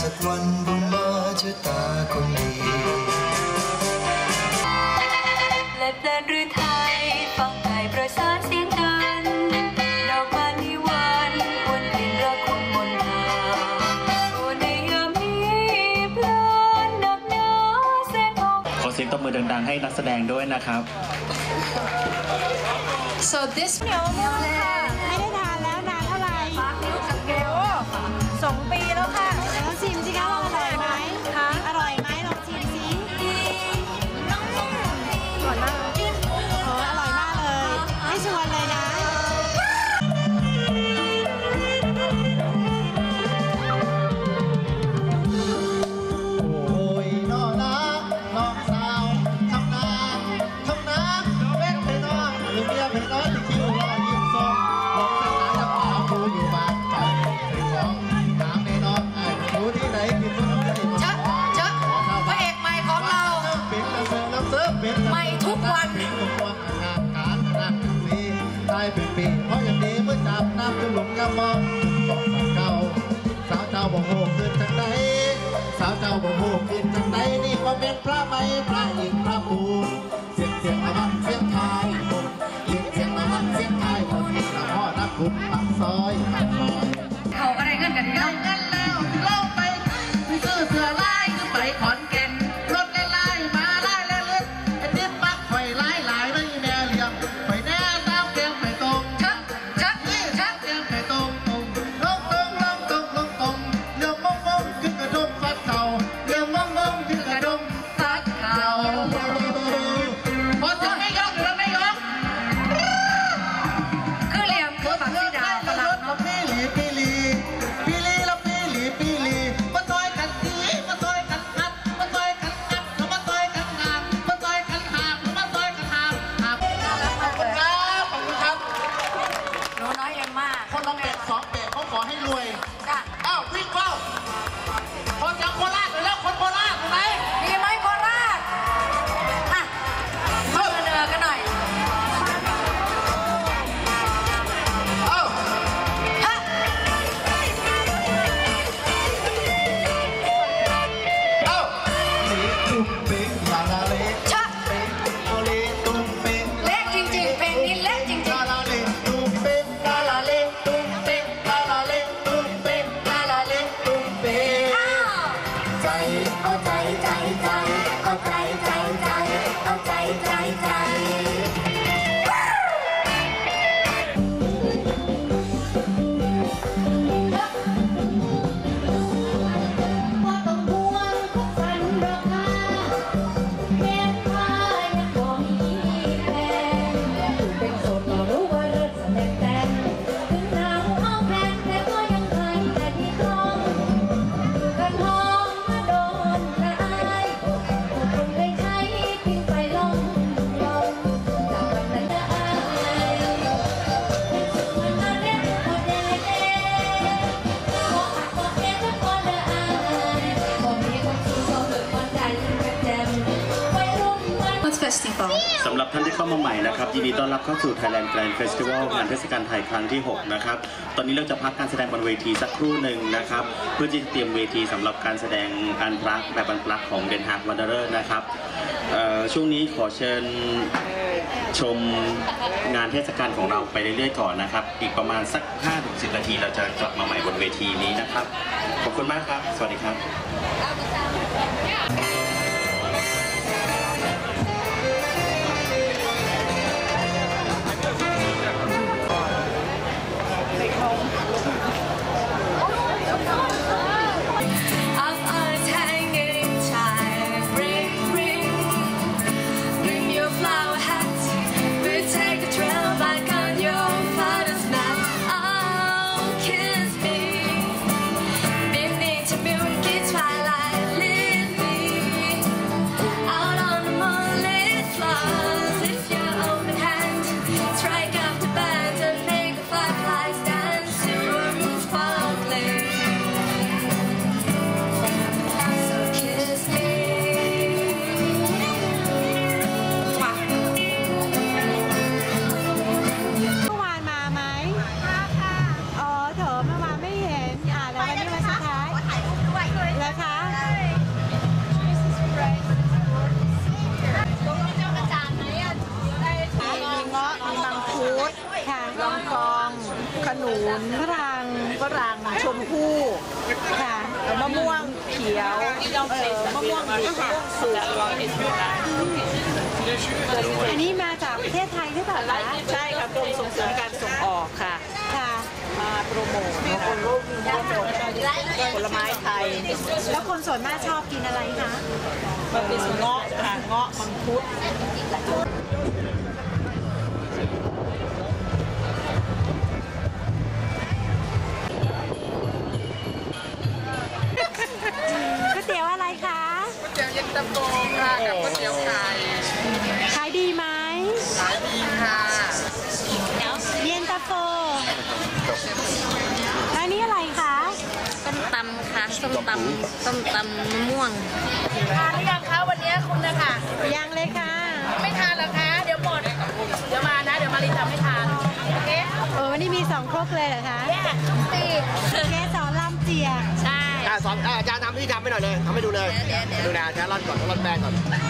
สักวันบุญมาเจอตาคนดีและเพลินหรือไทยฟังไทยประสานเสียงกันดอกบานที่หวานบนกลิ่นรักคุณมนต์าโอในยามนี้พลินนับหนาแสงของขอเสียงตบมือดังๆให้นักแสดงด้วยนะครับ so this ไม่ได้ท ไปพระอินทรพระภูมิเสียงเสียงตะวันเสียงไทยคนเสียงเสียงตะวันเสียงไทยคนพระพ่อนักขุนปักซอยปักซอย สำหรับท่านที่เข้ามาใหม่นะครับยินดีต้อนรับเข้าสู่ Thailand Grand Festival งานเทศกาลไทยครั้งที่ 6 นะครับ ตอนนี้เราจะพักการแสดงบนเวทีสักครู่หนึ่งนะครับ เพื่อที่จะเตรียมเวทีสำหรับการแสดงอันลักแบบอันปลักของเดนฮาร์กวันเดอร์นะครับช่วงนี้ขอเชิญชมงานเทศกาลของเราไปเรื่อยๆก่อนนะครับ อีกประมาณสัก 5-10 นาทีเราจะกลับมาใหม่บนเวทีนี้นะครับ ขอบคุณมากครับ สวัสดีครับ นุนฝรั่งฝรั่งชมพู่ค่ะมะม่วงเขียวเออมะม่วงดิบมะม่วงสุกอันนี้มาจากประเทศไทยหรือเปล่าคะใช่ค่ะกรมส่งเสริมการส่งออกค่ะค่ะมาโปรโมทคนรูปโปรโมทผลไม้ไทย แล้วคนส่วนมากชอบกินอะไรคะมันเป็นเงาะค่ะเงาะมังคุดำส้มตำมะม่วง ทานหรือยังคะวันนี้คุณนะคะยังเลยค่ะ ไม่ทานเหรอคะ เดี๋ยวหมด เดี๋ยวมานะ เดี๋ยวมารีทำให้ทานโอเคโอ้วันนี้มีสองครกเลยเหรอคะแยกทุกปีเกสรลำเจียกใช่ อะสอนอะอาจารย์ทำที่ทำให้หน่อยเลยทำให้ดูเลยดูนะอาจารย์ร่อนก่อนร่อนแป้งก่อนนั่น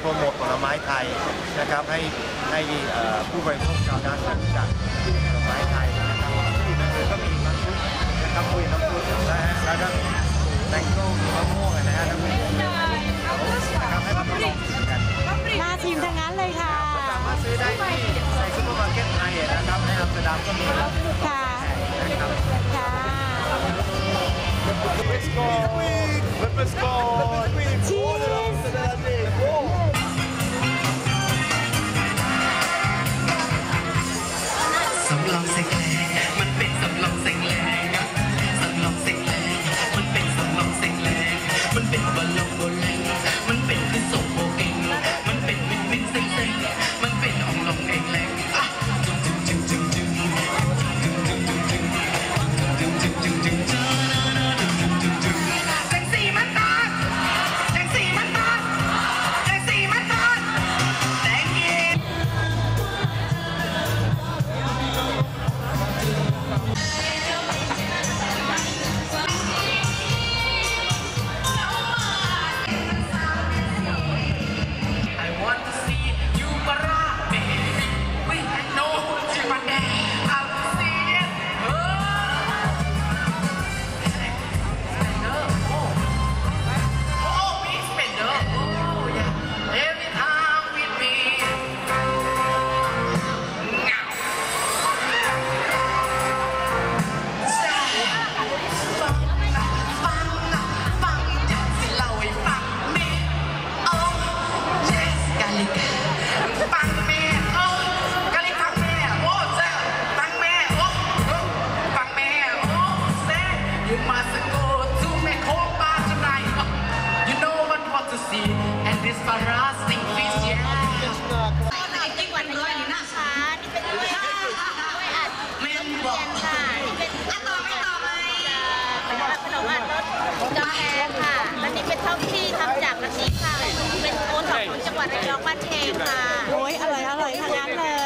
โปรโมทผลไม้ไทยนะครับให้ให้ผู้บริโภคชาวด้านรู้จัก i'm some long seconds. ที่ทำจากกะทิค่ะ เป็นโอท็อปของจังหวัดระยองบ้านเทงค่ะ โอ้ยอร่อยอร่อยทั้งนั้นเลย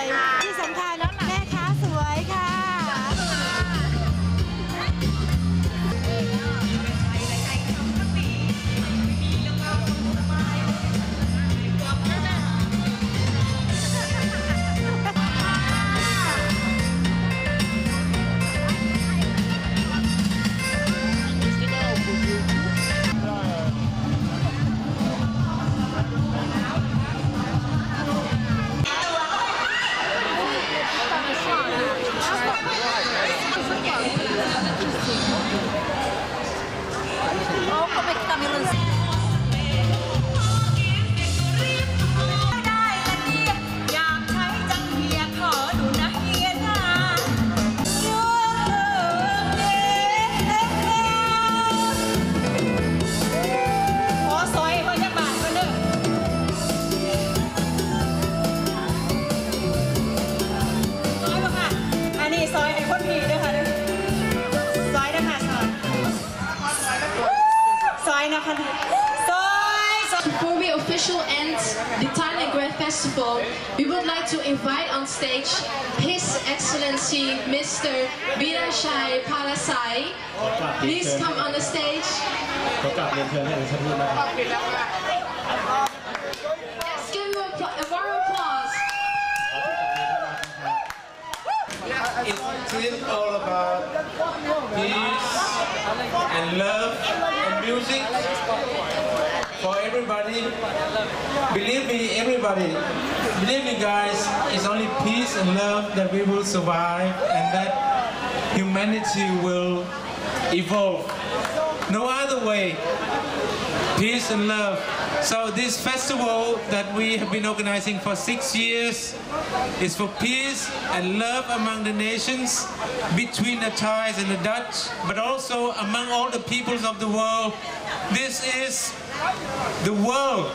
Before we officially end the Thailand Grand Festival, we would like to invite on stage His Excellency Mr. Birashai Palasai. Please come on the stage. It is all about peace and love and music for everybody. Believe me, everybody. Believe me, guys. It's only peace and love that we will survive and that humanity will evolve. No other way. Peace and love. So this festival that we have been organizing for six years is for peace and love among the nations, between the Thais and the Dutch, but also among all the peoples of the world. This is the world.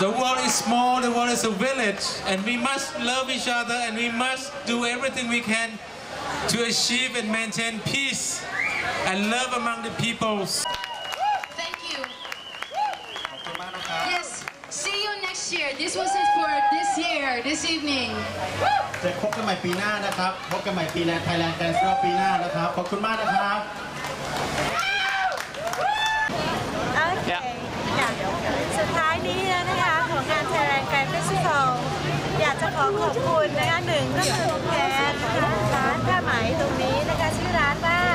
The world is small, the world is a village, and we must love each other and we must do everything we can to achieve and maintain peace and love among the peoples. Thank you. Yes. See you next year. This was it for this year, this evening. จะพบกันใหม่ปีหน้านะครับ พบกันใหม่ปีแลนด์ไทยแลนด์แดนซ์รอบปีหน้านะครับ ขอบคุณมากนะครับโอเคค่ะสุดท้ายนี้แล้วนะคะ ของงานไทยแลนด์แกรนด์เฟสติวัลอยากจะขอขอบคุณนะคะหนึ่งก็คือแทนนะคะร้านผ้าไหมตรงนี้นะคะชื่อร้านว่า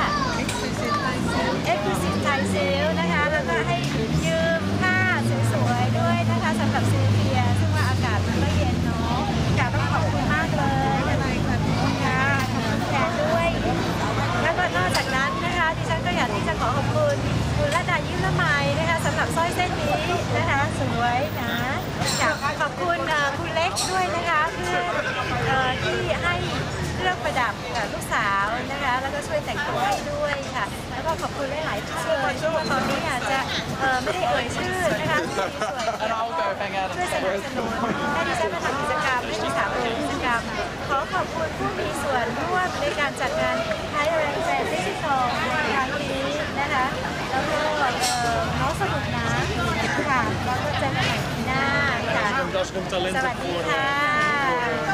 เอ่อไม่ได้เอ่ยชื่อนะคะที่มีส่วนช่วยสนับสนุนให้ดิฉันมาทำกิจกรรมให้ลูกสาวทำกิจกรรม ขอขอบคุณผู้มีส่วนร่วมในการจัดงานไทยแรงแฟนดิจิทัลในครั้งนี้นะคะแล้วก็เอ่อน้องสนุกนะค่ะแล้วก็เจอกันใหม่ปีหน้าค่ะสวัสดีค่ะ